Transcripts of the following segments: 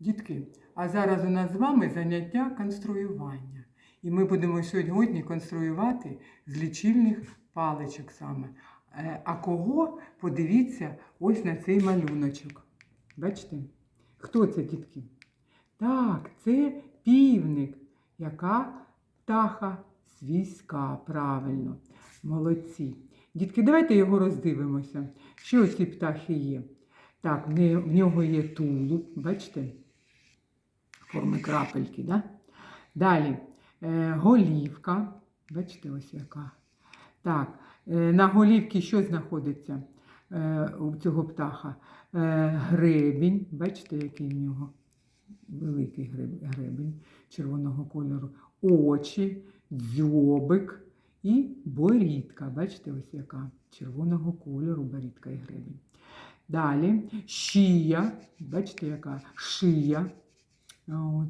Дітки, а зараз у нас з вами заняття конструювання. І ми будемо сьогодні конструювати з лічильних паличок саме. Е, А кого? Подивіться ось на цей малюночок. Бачите? Хто це, дітки? Так, це півник. Яка птаха? Свійська, правильно. Молодці. Дітки, давайте його роздивимося. Що ці птахи є? Так, в в нього є тулуб, бачите? Форми крапельки, да? Далі е, голівка. Бачите, ось яка. Так, е, на голівці що знаходиться е, у цього птаха? Е, гребінь. Бачите, який в нього великий греб- гребінь червоного кольору. Очі, дзьобик і борідка. Бачите, ось яка червоного кольору борідка і гребінь. Далі шия, бачите, яка шия. От.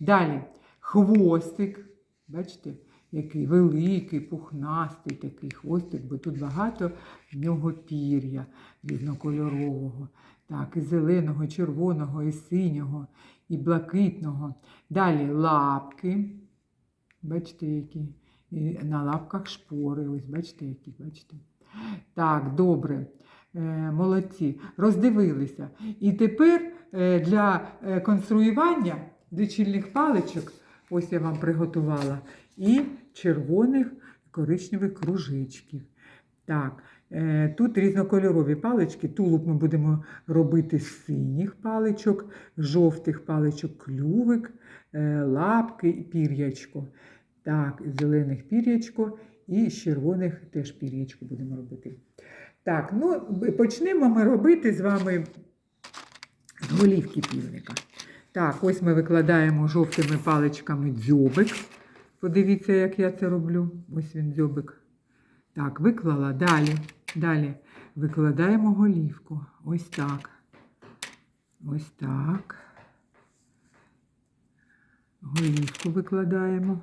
Далі хвостик, бачите, який великий, пухнастий такий хвостик, бо тут багато в нього пір'я різнокольорового. Так, і зеленого, і червоного, і синього, і блакитного. Далі лапки. Бачите, які. І на лапках шпори. Ось бачите, які, бачите. Так, добре. Е, молодці. Роздивилися. І тепер для е, конструювання лічильних паличок, ось я вам приготувала, і червоних коричневих кружечків. Так, е, тут різнокольорові палички. Тулуб ми будемо робити з синіх паличок, жовтих паличок клювик, е, лапки і пір'ячко. Так, зелених пір'ячко і з червоних теж пір'ячко будемо робити. Так, ну почнемо ми робити з вами голівки півника. Так, ось ми викладаємо жовтими паличками дзьобик. Подивіться, як я це роблю. Ось він дзьобик. Так, виклала. Далі. Далі викладаємо голівку. Ось так. Ось так. Голівку викладаємо.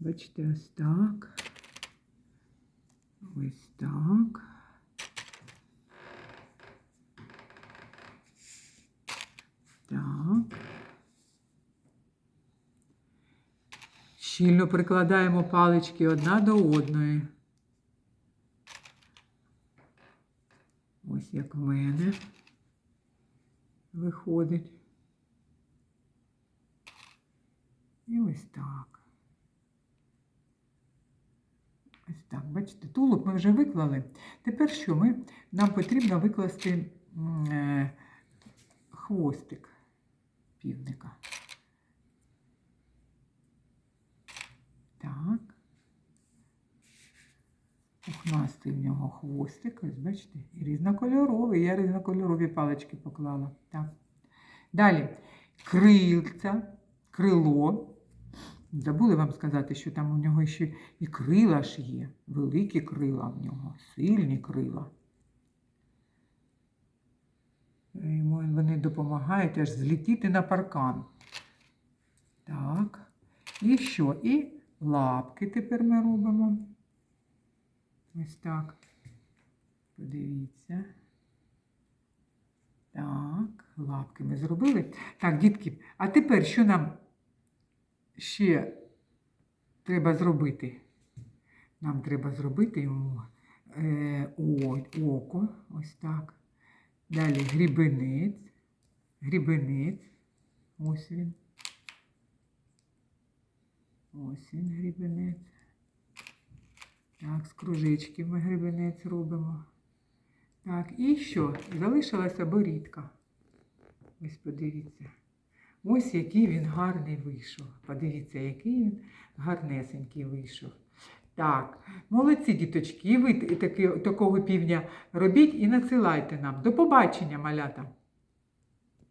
Бачите, ось так. Ось так. Щільно прикладаємо палички одна до одної. Ось як в мене виходить. І ось так. Ось так, бачите, тулуб ми вже виклали. Тепер що? Ми, нам потрібно викласти е, хвостик півника. Так. Пухнастий в нього хвостик, ось бачите, і різнокольоровий. Я різнокольорові палички поклала. Так. Далі крильця, крило. Забули вам сказати, що там у нього ще і крила ж є. Великі крила в нього, сильні крила. Йому вони допомагають аж злетіти на паркан. Так. І що? І лапки тепер ми робимо. Ось так. Подивіться. Так, лапки ми зробили. Так, дітки, а тепер що нам ще треба зробити? Нам треба зробити йому е, око, ось так. Далі грібенець, грібенець, ось він. Ось він грібенець. Так, з кружечків ми гребенець робимо. Так, і що? Залишилася борідка. Ось подивіться. Ось який він гарний вийшов. Подивіться, який він гарнесенький вийшов. Так, молодці діточки, ви таки, такого півня робіть і надсилайте нам. До побачення, малята!